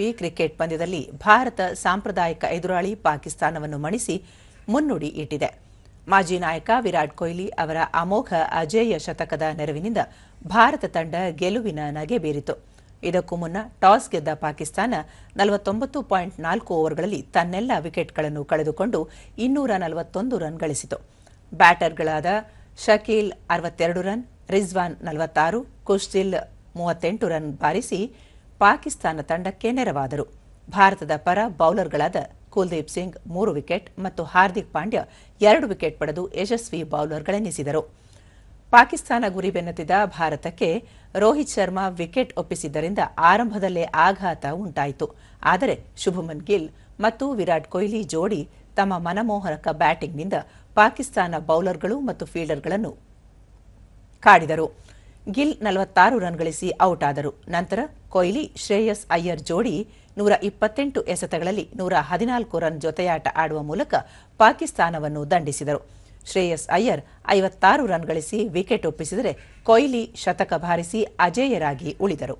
Trophy cricket ಪಂದ್ಯದಲ್ಲಿ ಭಾರತ ಸಾಂಪ್ರದಾಯಿಕ ಎದುರಾಳಿ ಪಾಕಿಸ್ತಾನವನ್ನು ಮಣಿಸಿ ಮುನ್ನುಡಿ ಇಟ್ಟಿದೆ. ಮಾಜಿ ನಾಯಕ ವಿರಾಟ್ ಕೊಹ್ಲಿ ಅವರ ಅಮೋಘ ಅಜೇಯ ಶತಕದ ನೆರವಿನಿಂದ ಭಾರತ ತಂಡ ಗೆಲುವಿನ ನಗೆ ಬೀರಿತು. ಇದಕ್ಕೂ ಮುನ್ನ ಟಾಸ್ ಗೆದ್ದ ಪಾಕಿಸ್ತಾನ ನಲವತ್ತೊಂಬತ್ತು ಪಾಯಿಂಟ್ ನಾಲ್ಕು ಓವರ್ಗಳಲ್ಲಿ ತನ್ನೆಲ್ಲ ವಿಕೆಟ್ಗಳನ್ನು ಕಳೆದುಕೊಂಡು ಇನ್ನೂರ ನಲವತ್ತೊಂದು ರನ್ ಗಳಿಸಿತು. ಬ್ಯಾಟರ್ಗಳಾದ ಶಕೀಲ್ ಅರವತ್ತೆರಡು ರನ್, ರಿಜ್ವಾನ್ ನಲವತ್ತಾರು ಕುಶ್ತಿಲ್ ಮೂವತ್ತೆಂಟು ರನ್ ಬಾರಿಸಿ ಪಾಕಿಸ್ತಾನ ತಂಡಕ್ಕೆ ನೆರವಾದರು. ಭಾರತದ ಪರ ಬೌಲರ್ಗಳಾದ ಕುಲ್ದೀಪ್ ಸಿಂಗ್ ಮೂರು ವಿಕೆಟ್ ಮತ್ತು ಹಾರ್ದಿಕ್ ಪಾಂಡ್ಯ ಎರಡು ವಿಕೆಟ್ ಪಡೆದು ಯಶಸ್ವಿ ಬೌಲರ್ಗಳೆನಿಸಿದರು. ಪಾಕಿಸ್ತಾನ ಗುರಿ ಬೆನ್ನತ್ತಿದ ಭಾರತಕ್ಕೆ ರೋಹಿತ್ ಶರ್ಮಾ ವಿಕೆಟ್ ಒಪ್ಪಿಸಿದ್ದರಿಂದ ಆರಂಭದಲ್ಲೇ ಆಘಾತ ಉಂಟಾಯಿತು. ಆದರೆ ಶುಭಮನ್ ಗಿಲ್ ಮತ್ತು ವಿರಾಟ್ ಕೊಹ್ಲಿ ಜೋಡಿ ತಮ್ಮ ಮನಮೋಹಕ ಬ್ಯಾಟಿಂಗ್ನಿಂದ ಪಾಕಿಸ್ತಾನ ಬೌಲರ್ಗಳು ಮತ್ತು ಫೀಲ್ಡರ್ಗಳನ್ನು ಕಾಡಿದರು. ಗಿಲ್ ನಲವತ್ತಾರು ರನ್ ಗಳಿಸಿ ಔಟ್ ಆದರು. ನಂತರ ಕೊಹ್ಲಿ ಶ್ರೇಯಸ್ ಅಯ್ಯರ್ ಜೋಡಿ ನೂರ ಇಪ್ಪತ್ತೆಂಟು ಎಸೆತಗಳಲ್ಲಿ ನೂರ ಹದಿನಾಲ್ಕು ರನ್ ಜೊತೆಯಾಟ ಆಡುವ ಮೂಲಕ ಪಾಕಿಸ್ತಾನವನ್ನು ದಂಡಿಸಿದರು. ಶ್ರೇಯಸ್ ಅಯ್ಯರ್ ಐವತ್ತಾರು ರನ್ ಗಳಿಸಿ ವಿಕೆಟ್ ಒಪ್ಪಿಸಿದರೆ ಕೊಹ್ಲಿ ಶತಕ ಬಾರಿಸಿ ಅಜೇಯರಾಗಿ ಉಳಿದರು.